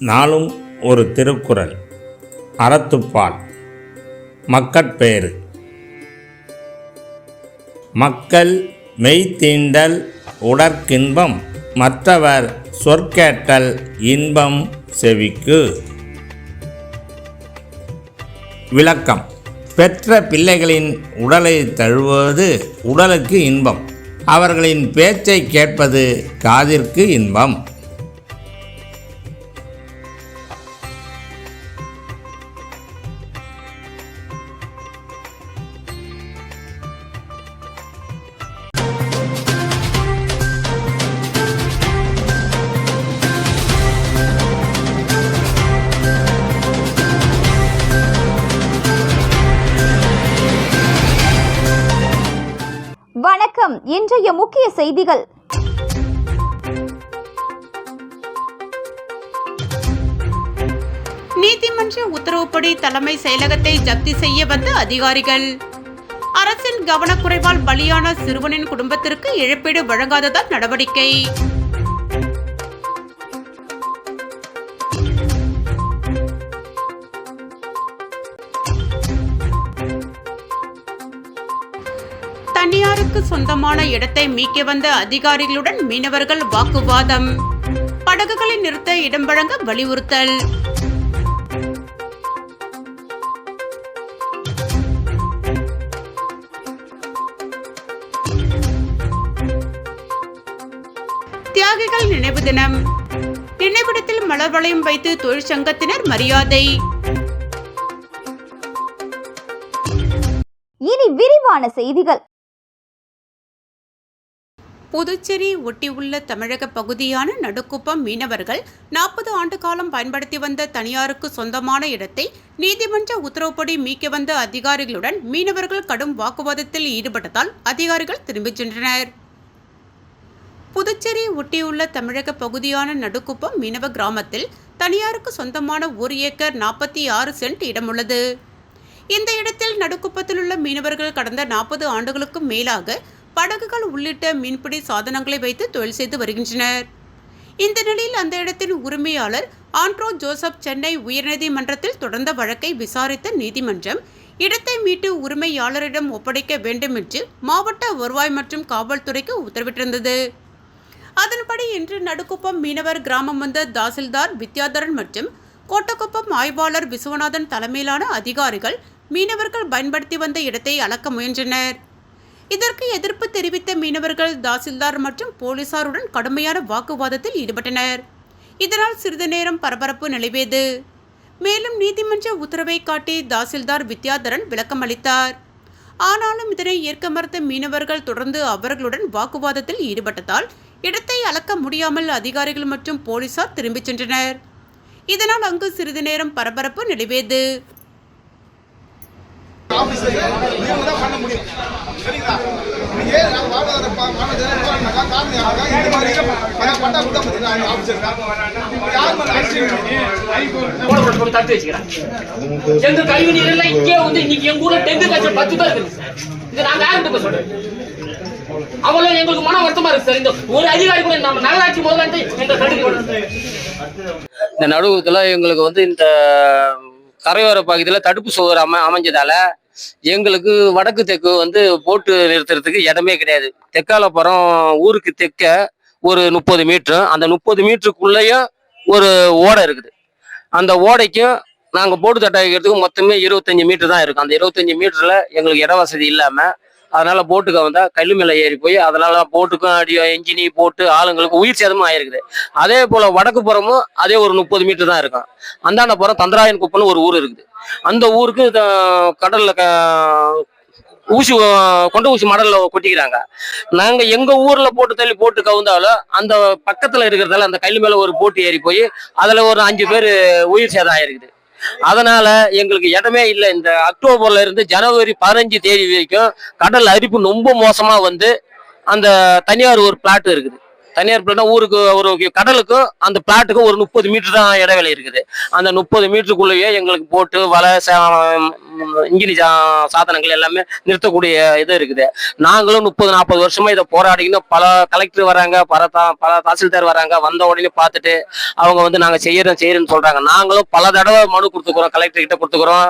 நாளும் ஒரு திருக்குறள். அறத்துப்பால். மக்கட்பேறு மக்கள் மெய்த்தீண்டல் உடற்கின்பம் மற்றவர் சொற்கேட்டல் இன்பம் செவிக்கு. விளக்கம். பெற்ற பிள்ளைகளின் உடலை தழுவுவது உடலுக்கு இன்பம். அவர்களின் பேச்சை கேட்பது காதிற்கு இன்பம். இன்றைய முக்கிய செய்திகள். நீதிமன்ற உத்தரவுப்படி தலைமை செயலகத்தை ஜப்தி செய்ய வந்த அதிகாரிகள். அரசின் கவனக்குறைவால் பலியான சிறுவனின் குடும்பத்திற்கு இழப்பீடு வழங்காததால் நடவடிக்கை. தனியாருக்கு சொந்தமான இடத்தை மீட்க வந்த அதிகாரிகளுடன் மீனவர்கள் வாக்குவாதம். படகுகளை நிறுத்த இடம் வழங்க வலியுறுத்தல். தியாகிகள் நினைவு தினம். நினைவிடத்தில் மலர் வளையம் வைத்து தொழிற்சங்கத்தினர் மரியாதை. இனி விரிவான செய்திகள். புதுச்சேரி ஒட்டியுள்ள தமிழக பகுதியான நடுக்குப்பம் மீனவர்கள் நாற்பது ஆண்டு காலம் பயன்படுத்தி வந்த தனியாருக்கு சொந்தமான இடத்தை நீதிமன்ற உத்தரவுப்படி மீட்க வந்த அதிகாரிகளுடன் மீனவர்கள் கடும் வாக்குவாதத்தில் ஈடுபட்டதால் அதிகாரிகள் திரும்பிச் சென்றனர். புதுச்சேரி ஒட்டியுள்ள தமிழக பகுதியான நடுக்குப்பம் மீனவ கிராமத்தில் தனியாருக்கு சொந்தமான ஒரு ஏக்கர் நாற்பத்தி ஆறு சென்ட் இடமுள்ளது. இந்த இடத்தில் நடுக்குப்பத்தில் உள்ள மீனவர்கள் கடந்த நாற்பது ஆண்டுகளுக்கும் மேலாக படகுகள் உள்ளிட்ட மீன்பிடி சாதனங்களை வைத்து தொழில் செய்து வருகின்றனர். இந்த நிலையில் அந்த இடத்தின் உரிமையாளர் ஆண்ட்ரோ ஜோசப் சென்னை உயர்நீதிமன்றத்தில் தொடர்ந்த வழக்கை விசாரித்த நீதிமன்றம் இடத்தை மீட்டு உரிமையாளரிடம் ஒப்படைக்க வேண்டும் என்று மாவட்ட வருவாய் மற்றும் காவல்துறைக்கு உத்தரவிட்டிருந்தது. அதன்படி இன்று நடுக்குப்பம் மீனவர் கிராமம் வந்த தாசில்தார் வித்யாதரன் மற்றும் கோட்டக்குப்பம் ஆய்வாளர் விஸ்வநாதன் தலைமையிலான அதிகாரிகள் மீனவர்கள் பயன்படுத்தி வந்த இடத்தை அளக்க முயன்றனர். இதற்கு எதிர்ப்பு தெரிவித்த மீனவர்கள் தாசில்தார் மற்றும் போலீசாருடன் கடுமையான வாக்குவாதத்தில் ஈடுபட்டனர். இதனால் சிறிது நேரம் பரபரப்பு நிலவியது. மேலும் நீதிமன்ற உத்தரவை காட்டி தாசில்தார் வித்யாதரன் விளக்கம் அளித்தார். ஆனாலும் இதனை ஏற்க மறுத்த மீனவர்கள் தொடர்ந்து அவர்களுடன் வாக்குவாதத்தில் ஈடுபட்டதால் இடத்தை அளக்க முடியாமல் அதிகாரிகள் மற்றும் போலீசார் திரும்பிச் சென்றனர். இதனால் அங்கு சிறிது நேரம் பரபரப்பு நிலவியது. ஆபீஸ்ல இவங்க தான் பண்ண முடியும். சரிங்களா? நீங்க ஏன் நாங்க வாழ்வாதார பா- வாழ்வாதார போராடினாக்கா காரணம் யாருக்கா இந்த மாதிரி பணம் பட்டா கொடுத்தா பார்த்தீங்களா அந்த ஆபீசர் யார் மேல ஆக்சிடென்ட் போட போட்டு போட்டு தடுத்து வச்சுக்கிறேன். எங்க கழிவு நீர் எல்லாம் இங்கே வந்து இன்னைக்கு எங்க ஊர்ல டெங்கு காய்ச்சல் பத்து தான் இருக்குது. சார் இது நாங்க யாருக்கிட்ட போய் சொல்றேன் அவ்வளவு எங்களுக்கு மன வருத்தமா இருக்கு சார் இந்த ஒரு அதிகாரி கூட நம்ம நகராட்சி முதல்ல எங்க கடுக்கு இந்த நடுவுல எங்களுக்கு வந்து இந்த கரையோர பகுதியில் தடுப்பு சுவர் அமை அமைஞ்சதால எங்களுக்கு வடக்கு தெற்கு வந்து போட்டு நிறுத்துறதுக்கு இடமே கிடையாது. தெற்காலப்புறம் ஊருக்கு தெற்க ஒரு முப்பது மீட்ரு. அந்த முப்பது மீட்டருக்குள்ளேயும் ஒரு ஓடை இருக்குது. அந்த ஓடைக்கும் நாங்கள் போட்டு தட்டை வைக்கிறதுக்கு மொத்தமே இருபத்தஞ்சு மீட்டர் தான் இருக்கும் அந்த இருபத்தஞ்சு மீட்டரில் எங்களுக்கு இட வசதி இல்லாமல் அதனால போட்டுக்கு வந்தால் கல்லு மேலே ஏறி போய் அதனால போட்டுக்கும் அடி என்ஜினி போட்டு ஆளுங்களுக்கு உயிர் சேதமும் ஆயிருக்குது. அதே போல வடக்கு புறமும் அதே ஒரு முப்பது மீட்டர் தான் இருக்கும். அந்தாண்ட புறம் தந்திராயன் குப்பம்னு ஒரு ஊர் இருக்குது. அந்த ஊருக்கு கடலில் கடல்ல க- ஊசி கொண்ட ஊசி மடல்ல கொட்டிக்கிறாங்க. நாங்க எங்க ஊர்ல போட்டு தள்ளி போட்டு கவுந்தாலும் அந்த பக்கத்துல இருக்கிறதால அந்த கல் மேல ஒரு போட்டு ஏறி போய் அதுல ஒரு அஞ்சு பேர் உயிர் சேதம் ஆயிருக்குது அதனால எங்களுக்கு இடமே இல்லை. இந்த அக்டோபர்ல இருந்து ஜனவரி பதினஞ்சு தேதி வரைக்கும் கடல் அரிப்பு ரொம்ப மோசமா வந்து அந்த தனியார் ஒரு பிளாட் இருக்குது. தனியார் பிளாட்னா ஊருக்கு ஒரு கடலுக்கும் அந்த பிளாட்டுக்கும் ஒரு முப்பது மீட்டர் தான் இடைவெளி இருக்குது. அந்த முப்பது மீட்டருக்குள்ளேயே எங்களுக்கு போட்டு வலை இன்ஜினி சாதனங்கள் எல்லாமே நிறுத்தக்கூடிய இது இருக்குது. நாங்களும் முப்பது நாற்பது வருஷமா இதை போராடிக்கணும் பல கலெக்டர் வராங்க பல தா பல தாசில்தார் வராங்க. வந்த உடனே பார்த்துட்டு அவங்க வந்து நாங்கள் செய்யறோம் செய்யறோம்னு சொல்றாங்க. நாங்களும் பல தடவை மனு கொடுத்துக்கிறோம் கலெக்டர் கிட்ட கொடுத்துக்கிறோம்.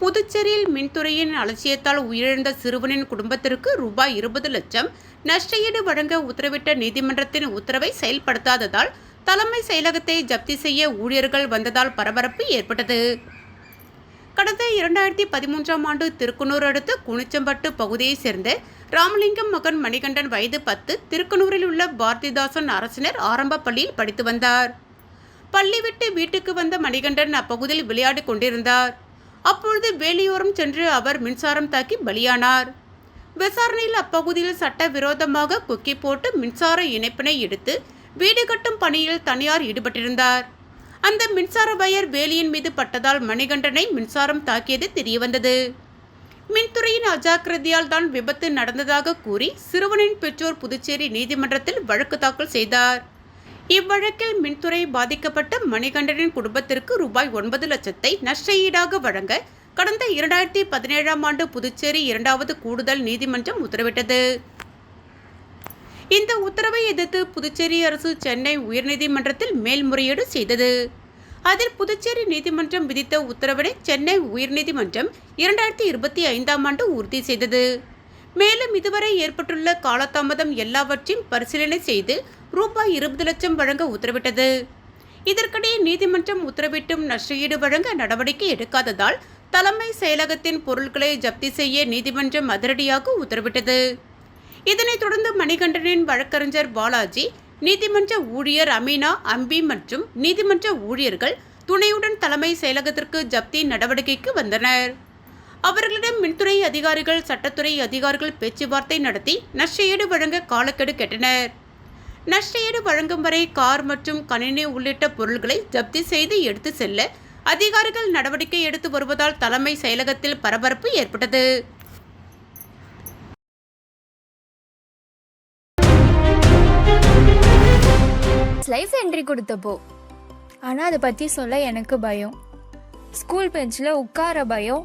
புதுச்சேரியில் மின்துறையின் அலட்சியத்தால் உயிரிழந்த சிறுவனின் குடும்பத்திற்கு ரூபாய் இருபது லட்சம் நஷ்டஈடு வழங்க உத்தரவிட்ட நீதிமன்றத்தின் உத்தரவை செயல்படுத்தாததால் தலைமை செயலகத்தை ஜப்தி செய்ய ஊழியர்கள் வந்ததால் பரபரப்பு ஏற்பட்டது. கடந்த இரண்டாயிரத்தி பதிமூன்றாம் ஆண்டு திருக்குனூர் அடுத்த குனிச்சம்பட்டு பகுதியைச் சேர்ந்த ராமலிங்கம் மகன் மணிகண்டன் வயது பத்து திருக்குனூரில் உள்ள பாரதிதாசன் அரசினர் ஆரம்ப பள்ளியில் படித்து வந்தார். பள்ளி விட்டு வீட்டுக்கு வந்த மணிகண்டன் அப்பகுதியில் விளையாடிக் கொண்டிருந்தார். அப்பொழுது வேலியோரம் சென்று அவர் மின்சாரம் தாக்கி பலியானார். விசாரணையில் அப்பகுதியில் சட்டவிரோதமாக குக்கி போட்டு மின்சார இணைப்பினை எடுத்து வீடு கட்டும் பணியில் தனியார் ஈடுபட்டிருந்தார். அந்த மின்சார வயர் வேலியின் மீது பட்டதால் மணிகண்டனை மின்சாரம் தாக்கியது தெரியவந்தது. மின்துறையின் அஜாக்கிரதையால் தான் விபத்து நடந்ததாக கூறி சிறுவனின் பெற்றோர் புதுச்சேரி நீதிமன்றத்தில் வழக்கு தாக்கல் செய்தார். இவ்வழக்கில் மின்துறை பாதிக்கப்பட்ட மணிகண்டனின் குடும்பத்திற்கு ரூபாய் ஒன்பது லட்சத்தை நஷ்டஈடாக வழங்க கடந்த இரண்டாயிரத்தி பதினேழாம் ஆண்டு புதுச்சேரி இரண்டாவது கூடுதல் நீதிமன்றம் உத்தரவிட்டது. இந்த உத்தரவை எதிர்த்து புதுச்சேரி அரசு சென்னை உயர்நீதிமன்றத்தில் மேல்முறையீடு செய்தது. அதில் புதுச்சேரி நீதிமன்றம் விதித்த உத்தரவினை சென்னை உயர்நீதிமன்றம் இரண்டாயிரத்தி இருபத்தி ஐந்தாம் ஆண்டு உறுதி செய்தது. மேலும் இதுவரை ஏற்பட்டுள்ள காலதாமதம் எல்லாவற்றையும் பரிசீலனை செய்து ரூபாய் இருபது லட்சம் வழங்க உத்தரவிட்டது. இதற்கிடையே நீதிமன்றம் உத்தரவிட்டும் நஷ்டஈடு வழங்க நடவடிக்கை எடுக்காததால் தலைமை செயலகத்தின் பொருட்களை ஜப்தி செய்ய நீதிமன்றம் அதிரடியாக உத்தரவிட்டது. இதனைத் தொடர்ந்து மணிகண்டனின் வழக்கறிஞர் பாலாஜி நீதிமன்ற ஊழியர் அமீனா அம்பி மற்றும் நீதிமன்ற ஊழியர்கள் துணையுடன் தலைமை செயலகத்திற்கு ஜப்தி நடவடிக்கைக்கு வந்தனர். அவர்களிடம் மின்துறை அதிகாரிகள் சட்டத்துறை அதிகாரிகள் பேச்சுவார்த்தை நடத்தி நஷ்டஈடு வழங்க காலக்கெடு கேட்டனர். நஷ்டஈடு வழங்கும் வரை கார் மற்றும் கணினி உள்ளிட்ட பொருள்களை ஜப்தி செய்து எடுத்து செல்ல அதிகாரிகள் நடவடிக்கை எடுத்து வருவதால் தலைமை செயலகத்தில் பரபரப்பு ஏற்பட்டது. ஸ்லைஸ் என்ட்ரி கொடுத்தப்போ. ஆனால் அதை பற்றி சொல்ல எனக்கு பயம். ஸ்கூல் பெஞ்சில் உட்கார பயம்.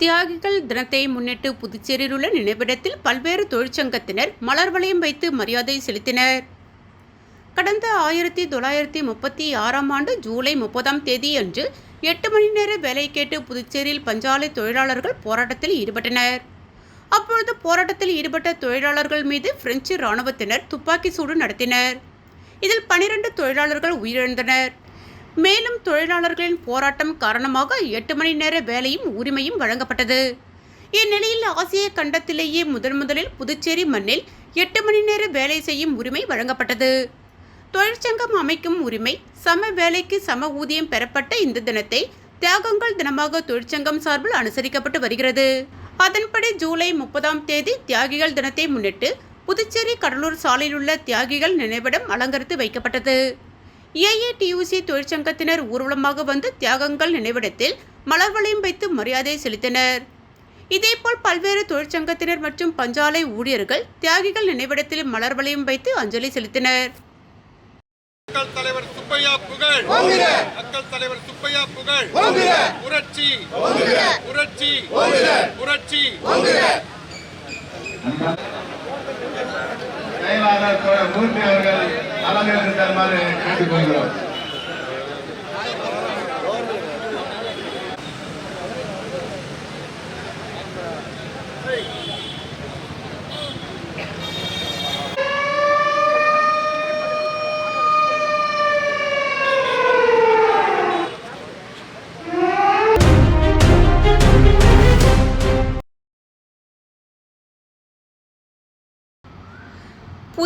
தியாகிகள் தினத்தை முன்னிட்டு புதுச்சேரியில் உள்ள நினைவிடத்தில் பல்வேறு தொழிற்சங்கத்தினர் மலர் வளையம் வைத்து மரியாதை செலுத்தினர். கடந்த ஆயிரத்தி தொள்ளாயிரத்தி முப்பத்தி ஆறாம் ஆண்டு ஜூலை முப்பதாம் தேதி அன்று எட்டு மணி நேர வேலை கேட்டு புதுச்சேரியில் பஞ்சாலை தொழிலாளர்கள் போராட்டத்தில் ஈடுபட்டனர். அப்பொழுது போராட்டத்தில் ஈடுபட்ட தொழிலாளர்கள் மீது பிரெஞ்சு இராணுவத்தினர் துப்பாக்கி சூடு நடத்தினர். இதில் பனிரெண்டு தொழிலாளர்கள் உயிரிழந்தனர். மேலும் தொழிலாளர்களின் போராட்டம் காரணமாக எட்டு மணி நேர வேலையும் உரிமையும் வழங்கப்பட்டது. இந்நிலையில் ஆசிய கண்டத்திலேயே முதன் முதலில் புதுச்சேரி மண்ணில் எட்டு மணி நேர வேலை செய்யும் உரிமை வழங்கப்பட்டது. தொழிற்சங்கம் அமைக்கும் உரிமை சம வேலைக்கு சம ஊதியம் பெறப்பட்ட இந்த தினத்தை தியாகங்கள் தினமாக தொழிற்சங்கம் சார்பில் அனுசரிக்கப்பட்டு வருகிறது. அதன்படி ஜூலை முப்பதாம் தேதி தியாகிகள் தினத்தை முன்னிட்டு புதுச்சேரி கடலூர் சாலையில் உள்ள தியாகிகள் நினைவிடம் அலங்கரித்து வைக்கப்பட்டது. ஏஏடியூசி தொழிற்சங்கத்தினர் ஊர்வலமாக வந்து தியாகங்கள் நினைவிடத்தில் மலர் வளையம் வைத்து மரியாதை செலுத்தினர். இதேபோல் பல்வேறு தொழிற்சங்கத்தினர் மற்றும் பஞ்சாலை ஊழியர்கள் தியாகிகள் நினைவிடத்தில் மலர் வளையம் வைத்து அஞ்சலி செலுத்தினர். மக்கள் தலைவர் சுப்பையா புகழ். மக்கள் தலைவர் சுப்பையா புகழ். புரட்சி. புரட்சி. புரட்சி. செயலாளர் தோழர் மூர்த்தி அவர்கள் ஆளாக இருக்கிற மாதிரி கேட்டுக்கொள்கிறோம்.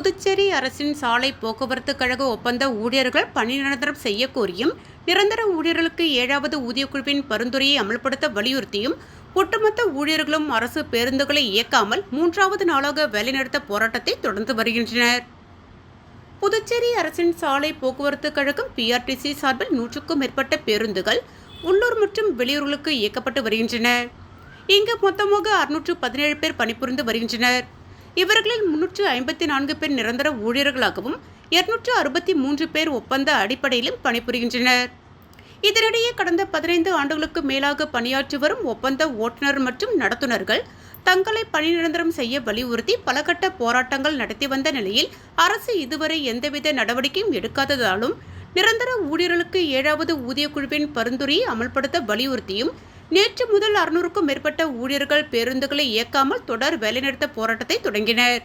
புதுச்சேரி அரசின் சாலை போக்குவரத்து கழக ஒப்பந்த ஊழியர்கள் பணி நிரந்தரம் செய்ய கோரியும் நிரந்தர ஊழியர்களுக்கு ஏழாவது ஊதியக்குழுவின் பரிந்துரையை அமல்படுத்த வலியுறுத்தியும் ஒட்டுமொத்த ஊழியர்களும் அரசு பேருந்துகளை இயக்காமல் மூன்றாவது நாளாக வேலைநிறுத்த போராட்டத்தை தொடர்ந்து வருகின்றனர். புதுச்சேரி அரசின் சாலை போக்குவரத்து கழகம் பிஆர்டிசி சார்பில் நூற்றுக்கும் மேற்பட்ட பேருந்துகள் உள்ளூர் மற்றும் வெளியூர்களுக்கு இயக்கப்பட்டு வருகின்றன. இங்கு மொத்தமாக அறுநூற்று பதினேழு பேர் பணிபுரிந்து வருகின்றனர். இவர்களில் முன்னூற்று ஐம்பத்தி நான்கு பேர் நிரந்தர ஊழியர்களாகவும் இருநூற்று அறுபத்தி மூன்று பேர் ஒப்பந்த அடிப்படையிலும் பணிபுரிகின்றனர். இதனிடையே கடந்த பதினைந்து ஆண்டுகளுக்கு மேலாக பணியாற்றி வரும் ஒப்பந்த ஓட்டுநர் மற்றும் நடத்துனர்கள் தங்களை பணி நிரந்தரம் செய்ய வலியுறுத்தி பலகட்ட போராட்டங்கள் நடத்தி வந்த நிலையில் அரசு இதுவரை எந்தவித நடவடிக்கையும் எடுக்காததாலும் நிரந்தர ஊழியர்களுக்கு ஏழாவது ஊதியக்குழுவின் பரிந்துரையை அமல்படுத்த வலியுறுத்தியும் நேற்று முதல் அறுநூறுக்கும் மேற்பட்ட ஊழியர்கள் பேருந்துகளை இயக்காமல் தொடர் வேலைநிறுத்த போராட்டத்தை தொடங்கினர்.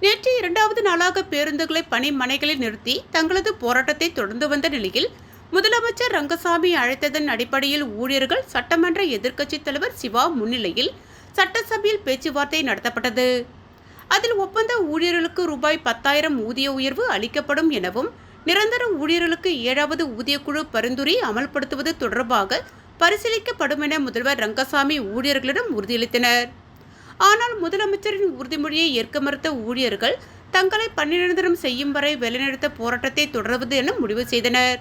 நேற்று இரண்டாவது நாளாக பேருந்துகளை பணி மனைகளில் நிறுத்தி தங்களது போராட்டத்தை தொடர்ந்து வந்த நிலையில் முதலமைச்சர் ரங்கசாமி அழைத்ததன் அடிப்படையில் ஊழியர்கள் சட்டமன்ற எதிர்க்கட்சித் தலைவர் சிவா முன்னிலையில் சட்டசபையில் பேச்சுவார்த்தை நடத்தப்பட்டது. அதில் ஒப்பந்த ஊழியர்களுக்கு ரூபாய் பத்தாயிரம் ஊதிய உயர்வு அளிக்கப்படும் எனவும் நிரந்தர ஊழியர்களுக்கு ஏழாவது ஊதியக்குழு பரிந்துரை அமல்படுத்துவது தொடர்பாக பரிசீலிக்கப்படும் என முதல்வர் ரங்கசாமி ஊழியர்களிடம் உறுதியளித்தனர். ஆனால் முதலமைச்சரின் உறுதிமொழியை ஏற்க மறுத்த ஊழியர்கள் தங்களை பணிநிரந்தரம் செய்யும் வரை வேலைநிறுத்த போராட்டத்தை தொடர்வது என முடிவு செய்தனர்.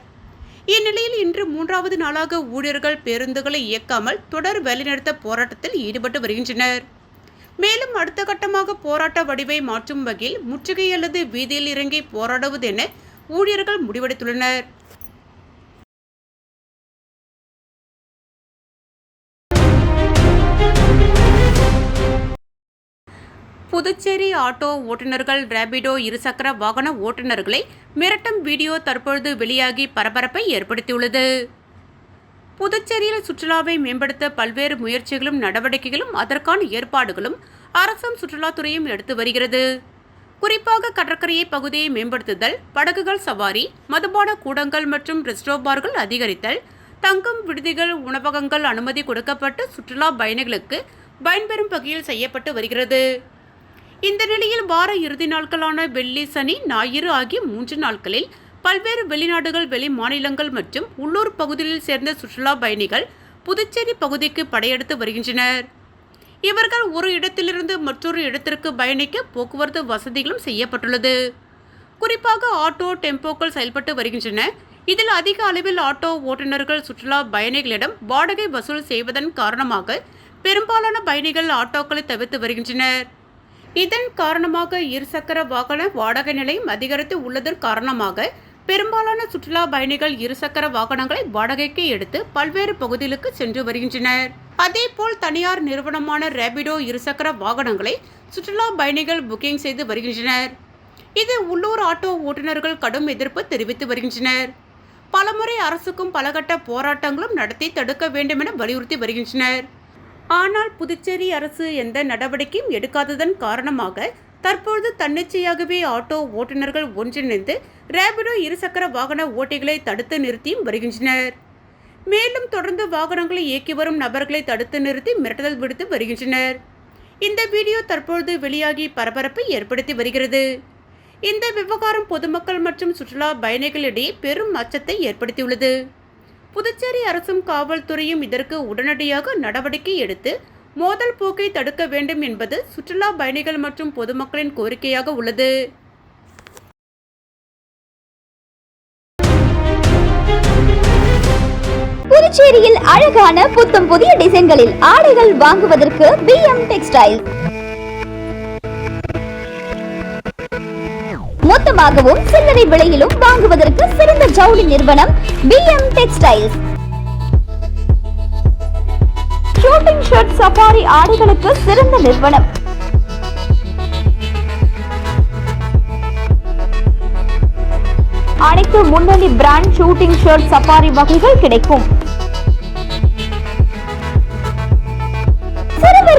இந்நிலையில் இன்று மூன்றாவது நாளாக ஊழியர்கள் பேருந்துகளை இயக்காமல் தொடர் வேலைநிறுத்த போராட்டத்தில் ஈடுபட்டு வருகின்றனர். மேலும் அடுத்த கட்டமாக போராட்ட வடிவை மாற்றும் வகையில் முற்றுகை அல்லது வீதியில் இறங்கி போராடுவது என ஊழியர்கள் முடிவெடுத்துள்ளனர். புதுச்சேரி ஆட்டோ ஓட்டுநர்கள் ரேபிடோ இருசக்கர வாகன ஓட்டுநர்களை மிரட்டும் வீடியோ தற்பொழுது வெளியாகி பரபரப்பை ஏற்படுத்தியுள்ளது. புதுச்சேரியில் சுற்றுலாவை மேம்படுத்த பல்வேறு முயற்சிகளும் நடவடிக்கைகளும் அதற்கான ஏற்பாடுகளும் அரசும் சுற்றுலாத்துறையும் எடுத்து வருகிறது. குறிப்பாக கடற்கரையை பகுதியை மேம்படுத்துதல் படகுகள் சவாரி மதுபான கூடங்கள் மற்றும் ரெஸ்டோ பார்கள் அதிகரித்தல் தங்கும் விடுதிகள் உணவகங்கள் அனுமதி கொடுக்கப்பட்டு சுற்றுலா பயணிகளுக்கு பயன்பெறும் வகையில் செய்யப்பட்டு வருகிறது. இந்த நிலையில் வார இறுதி நாட்களான வெள்ளி சனி ஞாயிறு ஆகிய மூன்று நாட்களில் பல்வேறு வெளிநாடுகள் வெளி மாநிலங்கள் மற்றும் உள்ளூர் பகுதிகளில் சேர்ந்த சுற்றுலா பயணிகள் புதுச்சேரி பகுதிக்கு படையெடுத்து வருகின்றனர். இவர்கள் ஒரு இடத்திலிருந்து மற்றொரு இடத்திற்கு பயணிக்க போக்குவரத்து வசதிகளும் செய்யப்பட்டுள்ளது. குறிப்பாக ஆட்டோ டெம்போக்கள் செயல்பட்டு வருகின்றன. இதில் அதிக அளவில் ஆட்டோ ஓட்டுநர்கள் சுற்றுலா பயணிகளிடம் வாடகை வசூல் செய்வதன் காரணமாக பெரும்பாலான பயணிகள் ஆட்டோக்களை தவிர்த்து வருகின்றனர். இதன் காரணமாக இருசக்கர வாகன வாடகை நிலையம் அதிகரித்து உள்ளதன் காரணமாக பெரும்பாலான சுற்றுலா பயணிகள் இருசக்கர வாகனங்களை வாடகைக்கு எடுத்து பல்வேறு பகுதிகளுக்கு சென்று வருகின்றனர். அதேபோல் தனியார் நிறுவனமான ரேபிடோ இருசக்கர வாகனங்களை சுற்றுலா பயணிகள் புக்கிங் செய்து வருகின்றனர். இது உள்ளூர் ஆட்டோ ஓட்டுநர்கள் கடும் எதிர்ப்பு தெரிவித்து வருகின்றனர். பலமுறை அரசுக்கும் பலகட்ட போராட்டங்களும் நடத்தி தடுக்க வேண்டும் என வலியுறுத்தி வருகின்றனர். ஆனால் புதுச்சேரி அரசு எந்த நடவடிக்கையும் எடுக்காததன் காரணமாக தற்பொழுது தன்னிச்சையாகவே ஆட்டோ ஓட்டுநர்கள் ஒன்றிணைந்து ரேபிடோ இருசக்கர வாகன ஓட்டிகளை தடுத்து நிறுத்தியும் வருகின்றனர். மேலும் தொடர்ந்து வாகனங்களை இயக்கி வரும் நபர்களை தடுத்து நிறுத்தி மிரட்டல் விடுத்து வருகின்றனர். இந்த வீடியோ தற்பொழுது வெளியாகி பரபரப்பை ஏற்படுத்தி வருகிறது. இந்த விவகாரம் பொதுமக்கள் மற்றும் சுற்றுலா பயணிகளிடையே பெரும் அச்சத்தை ஏற்படுத்தியுள்ளது. புதுச்சேரி அரசும் காவல்துறையும் இதற்கு உடனடியாக நடவடிக்கை எடுத்து மோதல் போக்கை தடுக்க வேண்டும் என்பது சுற்றுலா பயணிகள் மற்றும் பொதுமக்களின் கோரிக்கையாக உள்ளது. புதுச்சேரியில் அழகான புத்தம் புதிய டிசைன்களில் ஆடைகள் வாங்குவதற்கு பி எம் டெக்ஸ்டைல் மொத்தமாகவும் சில்லறை விலையிலும் வாங்குவதற்கு சிறந்த ஜவுளி நிறுவனம் P M textiles suiting shirt safari ஆடைகளுக்கு சிறந்த நிறுவனம். அனைத்து முன்னணி பிராண்ட் ஷூட்டிங் ஷர்ட் சஃபாரி வகைகள் கிடைக்கும்.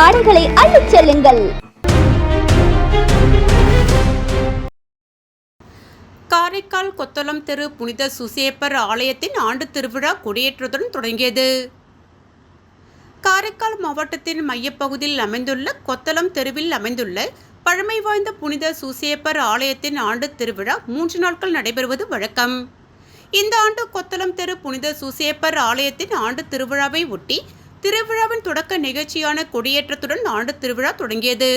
ஆடைகளை அள்ளிச் செல்லுங்கள். காரைக்கால் கொத்தளம் தெரு புனித சுசேப்பர் ஆலயத்தின் ஆண்டு திருவிழா கொடியேற்றத்துடன் தொடங்கியது. காரைக்கால் மாவட்டத்தின் மையப்பகுதியில் அமைந்துள்ள கொத்தளம் தெருவில் அமைந்துள்ள பழமை வாய்ந்த புனித சுசேப்பர் ஆலயத்தின் ஆண்டு திருவிழா மூன்று நாட்கள் நடைபெறுவது வழக்கம். இந்த ஆண்டு கொத்தளம் தெரு புனித சுசேப்பர் ஆலயத்தின் ஆண்டு திருவிழாவை ஒட்டி திருவிழாவின் தொடக்க நிகழ்ச்சியான கொடியேற்றத்துடன் ஆண்டு திருவிழா தொடங்கியது.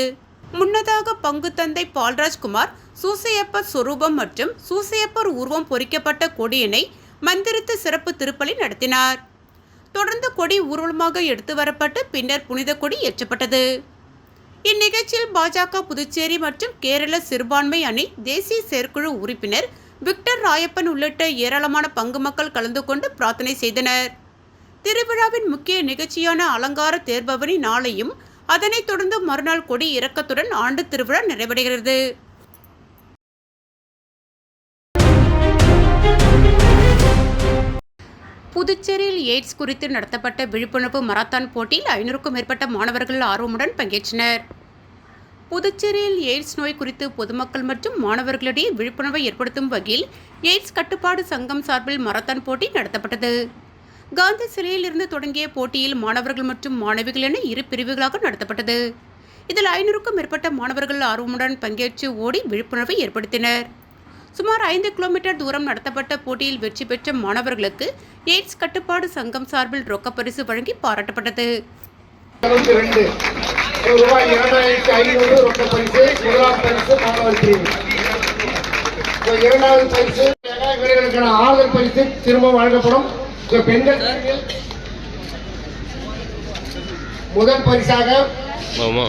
முன்னதாக பங்கு தந்தை பால்ராஜ்குமார் சூசையப்பர் சொரூபம் மற்றும் சூசையப்பர் உருவம் பொறிக்கப்பட்ட கொடியினை மந்திரித்து சிறப்பு திருப்பலி நடத்தினார். தொடர்ந்து கொடி ஊர்வலமாக எடுத்து வரப்பட்டு பின்னர் புனித கொடி ஏற்றப்பட்டது. இந்நிகழ்ச்சியில் பாஜக புதுச்சேரி மற்றும் கேரள சிறுபான்மை அணி தேசிய செயற்குழு உறுப்பினர் விக்டர் ராயப்பன் உள்ளிட்ட ஏராளமான பங்கு மக்கள் கலந்து கொண்டு பிரார்த்தனை செய்தனர். திருவிழாவின் முக்கிய நிகழ்ச்சியான அலங்கார தேர்பவனி நாளையும் அதனைத் தொடர்ந்து மறுநாள் கொடி இறக்கத்துடன் ஆண்டு திருவிழா நிறைவடைகிறது. புதுச்சேரியில் எய்ட்ஸ் குறித்து நடத்தப்பட்ட விழிப்புணர்வு மராத்தான் போட்டியில் ஐநூறுக்கும் மேற்பட்ட மாணவர்கள் ஆர்வமுடன் பங்கேற்றனர். புதுச்சேரியில் எய்ட்ஸ் நோய் குறித்து பொதுமக்கள் மற்றும் மாணவர்களிடையே விழிப்புணர்வை ஏற்படுத்தும் வகையில் எய்ட்ஸ் கட்டுப்பாடு சங்கம் சார்பில் மராத்தான் போட்டி நடத்தப்பட்டது. காந்தி சிலையில் இருந்து தொடங்கிய போட்டியில் மாணவர்கள் மற்றும் மாணவிகள் என இரு பிரிவுகளாக நடத்தப்பட்டது. இதில் ஐநூறுக்கும் மேற்பட்ட மாணவர்கள் ஆர்வமுடன் பங்கேற்று ஓடி விழிப்புணர்வை ஏற்படுத்தினர். சுமார் ஐந்து கிலோமீட்டர் தூரம் நடத்தப்பட்ட போட்டியில் வெற்றி பெற்ற மாணவர்களுக்கு எய்ட்ஸ் கட்டுப்பாடு சங்கம் சார்பில் ரொக்கப்பரிசு வழங்கி பாராட்டப்பட்டது. இரண்டாயிரத்தி ஐநூறு ரொக்க பரிசு பரிசு இரண்டாவது பரிசு ஆறுதல் பரிசு திரும்ப வழங்கப்படும். பெண்கள் முதல் பரிசாக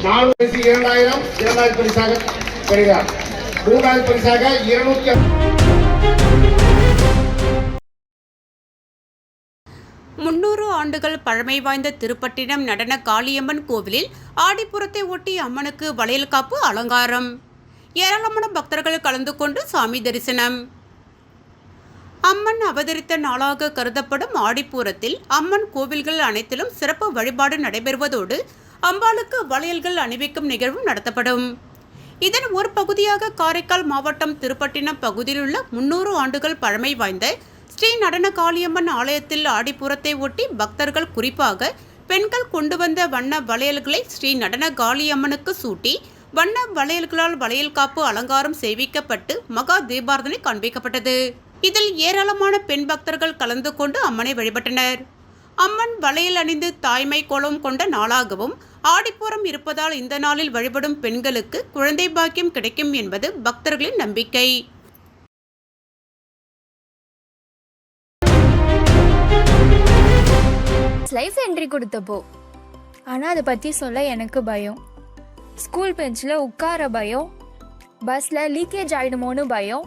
நாலு பரிசு இரண்டாயிரம் இரண்டாவது பரிசாக பெறுகிறார். மூன்றாவது பரிசாக இருநூத்தி முன்னூறு ஆண்டுகள் பழமை வாய்ந்த திருப்பட்டினம் நடன காளியம்மன் கோவிலில் ஆடிப்புறத்தை ஒட்டி அம்மனுக்கு வளையல் காப்பு அலங்காரம். ஏராளமான பக்தர்கள் கலந்து கொண்டு சாமி தரிசனம். அம்மன் அவதரித்த நாளாக கருதப்படும் ஆடிப்பூரத்தில் அம்மன் கோவில்கள் அனைத்திலும் சிறப்பு வழிபாடு நடைபெறுவதோடு அம்பாளுக்கு வளையல்கள் அணிவிக்கும் நிகழ்வு நடத்தப்படும். இதன் ஒரு பகுதியாக காரைக்கால் மாவட்டம் திருப்பட்டினம் பகுதியில் உள்ள முன்னூறு ஆண்டுகள் பழமை வாய்ந்த ஸ்ரீ நடன காளியம்மன் ஆலயத்தில் ஆடிப்புறத்தை ஒட்டி பக்தர்கள் குறிப்பாக பெண்கள் கொண்டு வந்த வண்ண வளையல்களை ஸ்ரீ நடன காளியம்மனுக்கு சூட்டி வண்ண வளையல்களால் வளையல் காப்பு அலங்காரம் செய்விக்கப்பட்டு மகா தீபாரதனை காண்பிக்கப்பட்டது. இதில் ஏராளமான பெண் பக்தர்கள் கலந்து கொண்டு அம்மனை வழிபட்டனர். அம்மன் வலையில் அணிந்து தாய்மை கோலம் கொண்ட நாளாகவும் ஆடிப்பூரம் இருப்பதால் இந்த நாளில் வழிபடும் பெண்களுக்கு குழந்தை பாக்கியம் கிடைக்கும் என்பது பக்தர்களின் நம்பிக்கை. லைஃப் என்ட்ரி கொடுத்தப்போ ஆனால் அதை பற்றி சொல்ல எனக்கு பயம். ஸ்கூல் பெஞ்சில் உட்கார பயம் பஸ்ஸில் லீக்கேஜ் ஆகிடுமோன்னு பயம்.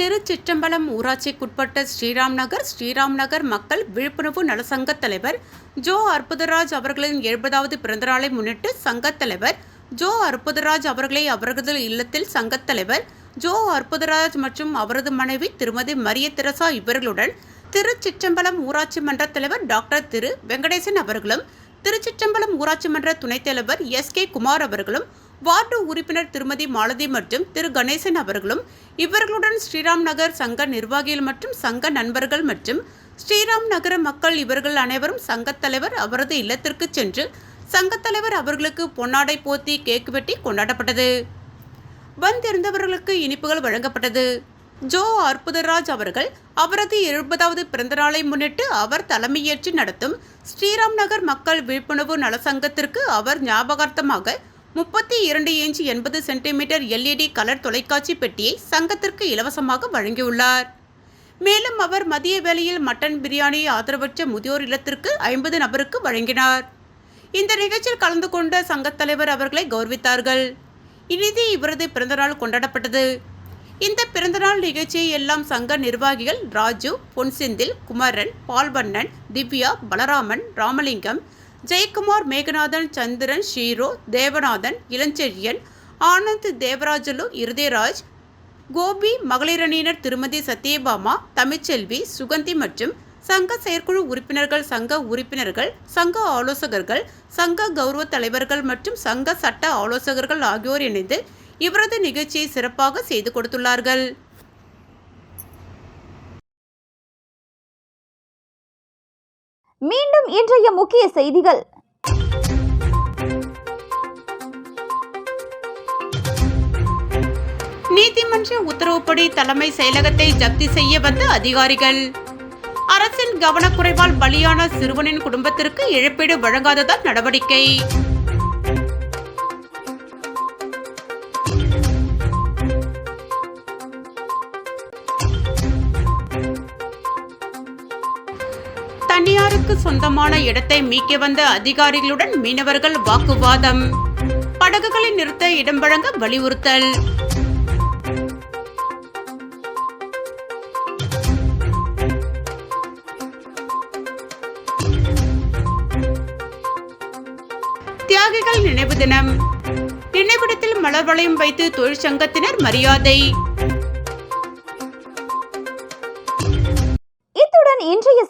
திருச்சிற்றம்பலம் ஊராட்சிக்குட்பட்ட ஸ்ரீராம் நகர் ஸ்ரீராம் நகர் மக்கள் விழிப்புணர்வு நலசங்க தலைவர் ஜோ அற்புதராஜ் அவர்களின் எழுபதாவது பிறந்தநாளை முன்னிட்டு சங்கத் தலைவர் ஜோ அற்புதராஜ் அவர்களை அவர்களது இல்லத்தில் சங்கத் தலைவர் ஜோ அற்புதராஜ் மற்றும் அவரது மனைவி திருமதி மரிய தெரசா இவர்களுடன் திருச்சிற்றம்பலம் ஊராட்சி மன்ற தலைவர் டாக்டர் திரு வெங்கடேசன் அவர்களும் திருச்சிற்றம்பலம் ஊராட்சி மன்ற துணைத் தலைவர் எஸ் கே குமார் அவர்களும் வார்டு உறுப்பினர் திருமதி மாலதி மற்றும் திரு கணேசன் அவர்களும் இவர்களுடன் ஸ்ரீராம் நகர் சங்க நிர்வாகிகள் மற்றும் சங்க நண்பர்கள் மற்றும் ஸ்ரீராம் நகர மக்கள் இவர்கள் அனைவரும் சங்கத் தலைவர் அவரது இல்லத்திற்கு சென்று சங்கத் தலைவர் அவர்களுக்கு பொன்னாடை போத்தி கேக் வெட்டி கொண்டாடப்பட்டது. வந்திருந்தவர்களுக்கு இனிப்புகள் வழங்கப்பட்டது. ஜோ அற்புதராஜ் அவர்கள் அவரது எழுபதாவது பிறந்தநாளை முன்னிட்டு அவர் தலைமையேற்று நடத்தும் ஸ்ரீராம் நகர் மக்கள் விழிப்புணர்வு நலசங்கத்திற்கு அவர் ஞாபகார்த்தமாக முப்பத்தி இரண்டு இன்ச் எண்பது சென்டிமீட்டர் எல்இடி கலர் தொலைக்காட்சி பெட்டியை சங்கத்திற்கு இலவசமாக வழங்கியுள்ளார். மேலும் அவர் மதிய வேளையில் மட்டன் பிரியாணியை ஆதரவற்ற முதியோர் இல்லத்திற்கு ஐம்பது நபருக்கு வழங்கினார். இந்த நிகழ்ச்சியில் கலந்து கொண்ட சங்கத் தலைவர் அவர்களை கௌரவித்தார்கள். இனிதே இவரது பிறந்தநாள் கொண்டாடப்பட்டது. இந்த பிறந்தநாள் நிகழ்ச்சியை எல்லாம் சங்க நிர்வாகிகள் ராஜு பொன்செந்தில் குமரன் பால்வண்ணன் திவ்யா பலராமன் ராமலிங்கம் ஜெயக்குமார் மேகநாதன் சந்திரன் ஷீரோ தேவநாதன் இளஞ்செழியன் ஆனந்த் தேவராஜலு இருதயராஜ் கோபி மகளிரணியினர் திருமதி சத்யபாமா தமிழ்ச்செல்வி சுகந்தி மற்றும் சங்க செயற்குழு உறுப்பினர்கள் சங்க உறுப்பினர்கள் சங்க ஆலோசகர்கள் சங்க கௌரவ தலைவர்கள் மற்றும் சங்க சட்ட ஆலோசகர்கள் ஆகியோர் இணைந்து இவரது நிகழ்ச்சியை சிறப்பாக செய்து கொடுத்துள்ளார்கள். மீண்டும் இன்றைய முக்கிய செய்திகள். நீதிமன்ற உத்தரவுப்படி தலைமை செயலகத்தை ஜப்தி செய்ய வந்த அதிகாரிகள். அரசின் கவனக்குறைவால் பலியான சிறுவனின் குடும்பத்திற்கு இழப்பீடு வழங்காததால் நடவடிக்கை. இடத்தை மீட்க வந்த அதிகாரிகளுடன் மீனவர்கள் வாக்குவாதம். படகுகளை நிறுத்த இடம் வழங்க வலியுறுத்தல். தியாகிகள் நினைவு தினம். நினைவிடத்தில் மலர் வளையம் வைத்து தொழிற்சங்கத்தினர் மரியாதை.